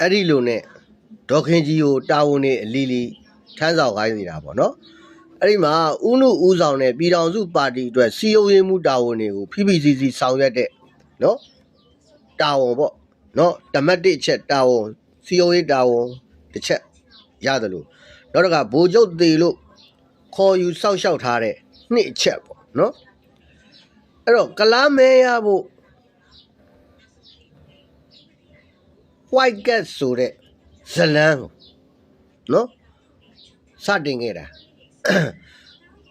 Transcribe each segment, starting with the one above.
အဲ့ဒီလိုနဲ့ဒေါက်ခင်ကြီးကိုတာဝန်နေအလီလီထမ်းဆောင်ခိုင်းနေတာပေါ့နော်အဲ့ဒီမှာဥနုဦးဆောင်တဲ့ပြည်တော်စုပါတီအတွက်စီယုံရေးမှုတာဝန်တွေကို PPCC ဆောင်ရွက်တဲ့နော်တာဝန်ပေါ့နော်တမတ်တစ်ချက်တာဝန်စီယုံရေးတာဝန်တစ်ချက်ရတယ်လို့နောက်တစ်ခါဗိုလ်ချုပ်သေးလို့ခေါ်ယူစောက်ရှောက်ထားတဲ့နှစ်အချက်ပေါ့နော်အဲ့တော့ကလားမဲရဖို့ white cat ဆိုတဲ့ဇလန်းကိုနော်စတင်ခဲ့တာ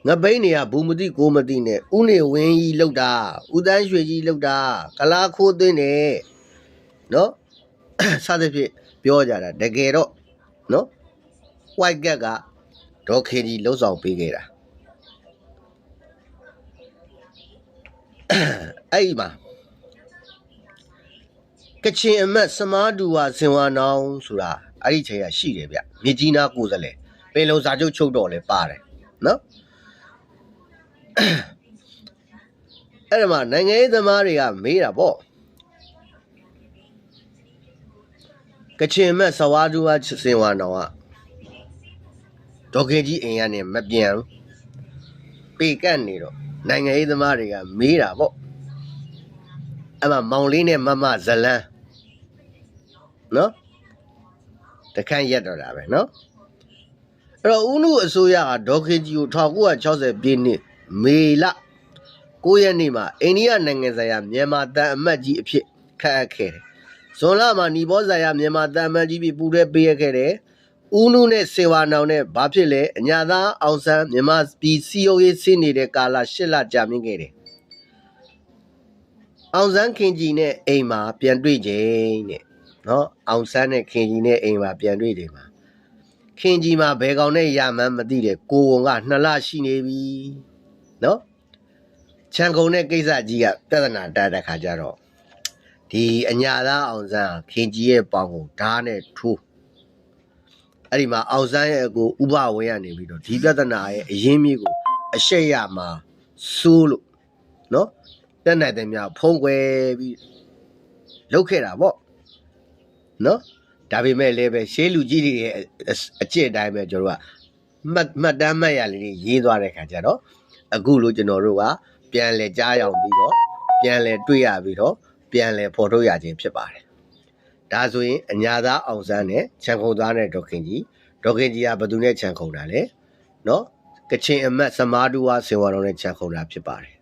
ငပိန်းနေကဘူးမတိကိုမတိနဲ့ဥနေဝင်းကြီးလောက်တာဥတန်းရွှေကြီးလောက်တာကလာခိုးသွင်းနေနော်စသဖြင့်ပြောကြတာတကယ်တော့နော် white cat ကဒေါ်ခေကြီးလှုပ်ဆောင်ပေးခဲ့တာအဲ့ဒီမှာ ကချင်အမတ်စမားဒူဝါစင်ဝါနောင်ဆိုတာအဲ့ဒီချိန်ကရှိတယ်ဗျမြေကြီးနာကိုယ်စားလှယ်ပင်လုံစာချုပ်ချုပ်တော်လဲပါတယ်နော်အဲ့ဒါမှနိုင်ငံရေးသမားတွေကမေးတာပေါ့ကချင်အမတ်စဝါဒူဝါစင်ဝါနောင်ကဒေါခင်ကြီးအိမ်ကနေမပြန်ဘူးပေကန့်နေတော့နိုင်ငံရေးသမားတွေကမေးတာပေါ့အဲ့မှာမောင်လေးနဲ့မမဇလန်း နော်တခန့်ရက်တော့တာပဲနော်အဲ့တော့ဦးနုအစိုးရကဒေါ်ခေကြီးကို1960ပြည့်နှစ်မေလ9ရက်နေ့မှာအိန္ဒိယနိုင်ငံဆိုင်ရာမြန်မာတန်အမတ်ကြီးအဖြစ်ခန့်အပ်ခဲ့တယ်ဇွန်လမှာနီဘောဆိုင်ရာမြန်မာတန်အမတ်ကြီးပြီးပူရဲပေးရခဲ့တယ်ဦးနုနဲ့စေဝါနောင်နဲ့ဘာဖြစ်လဲအညာသားအောင်ဆန်းမြန်မာပြည်စီယိုရေးဆင်းနေတဲ့ကာလ၈လကြာမြင့်ခဲ့တယ်အောင်ဆန်းခင်ကြီးနဲ့အိမ်မှာပြန်တွေ့ချိန်တဲ့ နော်အောင်ဆန်းနဲ့ခင်ကြီးနဲ့အိမ်မှာပြန်တွေ့ချိန်မှာခင်ကြီးမှာဘယ်ကောင်နဲ့ရမှန်းမသိတဲ့ကိုဝန်ကနှစ်လရှိနေပြီနော်ချန်ကုန်တဲ့ကိစ္စကြီးကပြဿနာတက်တဲ့ခါကျတော့ဒီအညာသားအောင်ဆန်းကခင်ကြီးရဲ့ပေါင်ကိုဓာတ်နဲ့ထိုးအဲ့ဒီမှာအောင်ဆန်းရဲ့အကိုဥပဝင်းကနေပြီးတော့ဒီပြဿနာရဲ့အရင်းမြစ်ကိုအရှက်ရမှာစိုးလို့နော်တက်နိုင်တယ်များဖုံးကွယ်ပြီးလုတ်ခဲ့တာပေါ့ နော်ဒါပေမဲ့လည်းပဲရှေးလူကြီးတွေရဲ့အကျင့်အတိုင်းပဲကျွန်တော်ကမှတ်မှတ်တမ်းမှတ်ရလေးရေးသွားတဲ့ခါကျတော့အခုလိုကျွန်တော်တို့ကပြန်လဲကြားရောက်ပြီးတော့ပြန်လဲတွေ့ရပြီးတော့ပြန်လဲဖော်ထုတ်ရခြင်းဖြစ်ပါတယ်။ဒါဆိုရင်အညာသားအောင်စန်းနဲ့ခြံခုံသားနဲ့ဒေါခင်ကြီးဒေါခင်ကြီးကဘသူနဲ့ခြံခုံတာလဲ။နော်ကချင်အမတ်စမားတူဝါဆင်ဝါတော်နဲ့ခြံခုံတာဖြစ်ပါတယ်